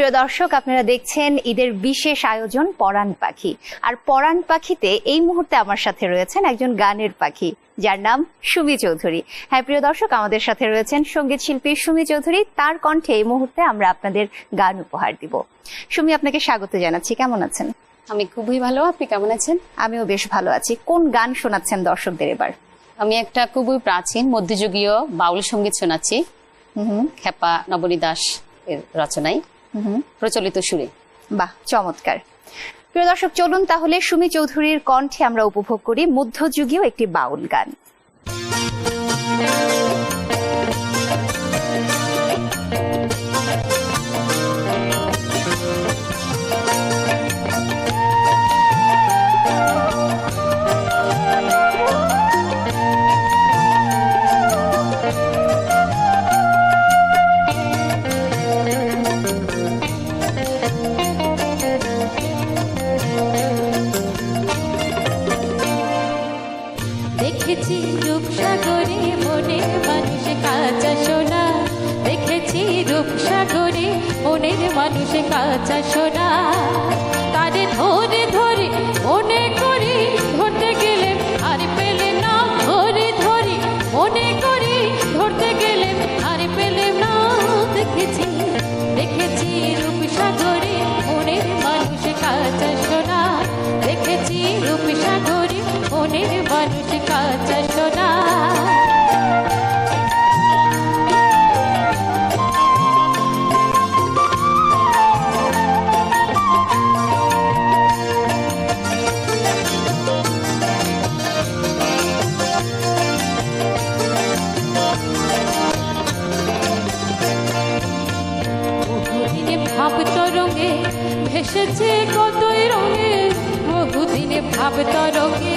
প্রিয় দর্শক আপনারা দেখছেন ঈদের বিশেষ আয়োজন পরাণ পাখি। আর পরাণ পাখিতে এই মুহূর্তে আমার সাথে রয়েছেন একজন গানের পাখি যার নাম সুমি চৌধুরী। হ্যাঁ প্রিয় দর্শক আমাদের সাথে রয়েছেন সংগীত শিল্পী সুমি চৌধুরী। তার কণ্ঠে এই মুহূর্তে আমরা আপনাদের গান উপহার দিব। সুমি আপনাকে স্বাগত জানাচ্ছি। কেমন আছেন? আমি খুবই ভালো। আপনি কেমন আছেন? আমিও বেশ ভালো আছি। কোন গান শোনাচ্ছেন দর্শকদের এবার? আমি একটা খুবই প্রাচীন মধ্যযুগীয় বাউল সংগীত শোনাচ্ছি। হুম। খেপা নবনী দাস এর রচনায়। প্রচলিত সুরে। বাহ চমৎকার। প্রিয় দর্শক চলুন তাহলে সুমি চৌধুরীর কণ্ঠে আমরা উপভোগ করি মধ্যযুগীয় একটি বাউল গান। দেখেছি রূপসাগরে মনে মানুষে কাঁচা সোনা। দেখেছি রূপসাগরে মনের মানুষে কাঁচা সোনা। তারে ধরে ধরে তরঙ্গে ভেসেছে কতই রঙে বহুদিনে ভাব তরঙ্গে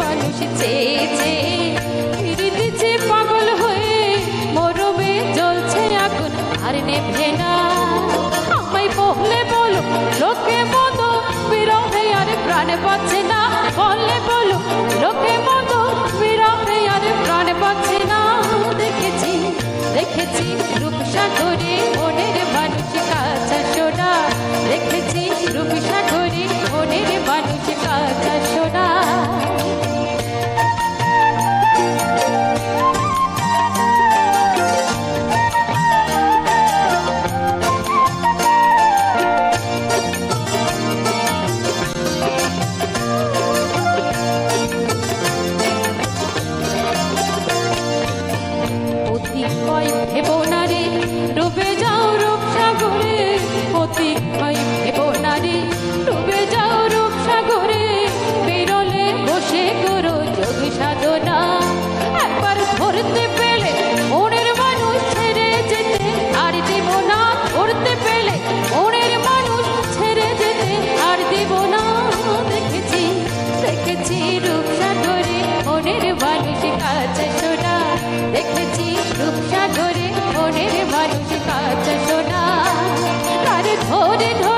মানুষ ফিরিতেছে পাগল হয়ে, মরমে জ্বলছে না। বলো, লোকে মতো বিরহে আর প্রাণ পাচ্ছে না। বললে বলো, লোকে মতো নারী ডুবে যাও রূপ সাগরে, অতি ভয় দেব ডুবে যাও রূপ সাগরে, বিরলে বসে করো যোগ একবার ধরতে পেলে মনের মানুষ ছেড়ে যেতে, আর দিব না ধরতে পেলে মনের মানুষ ছেড়ে যেতে, আর দিব না। দেখেছি দেখেছি রূপ মনের মানুষ কাছে সোনা দেখেছি রূপসাগরে মনের মানুষ কাছে সোনা। তার ধরে ধরে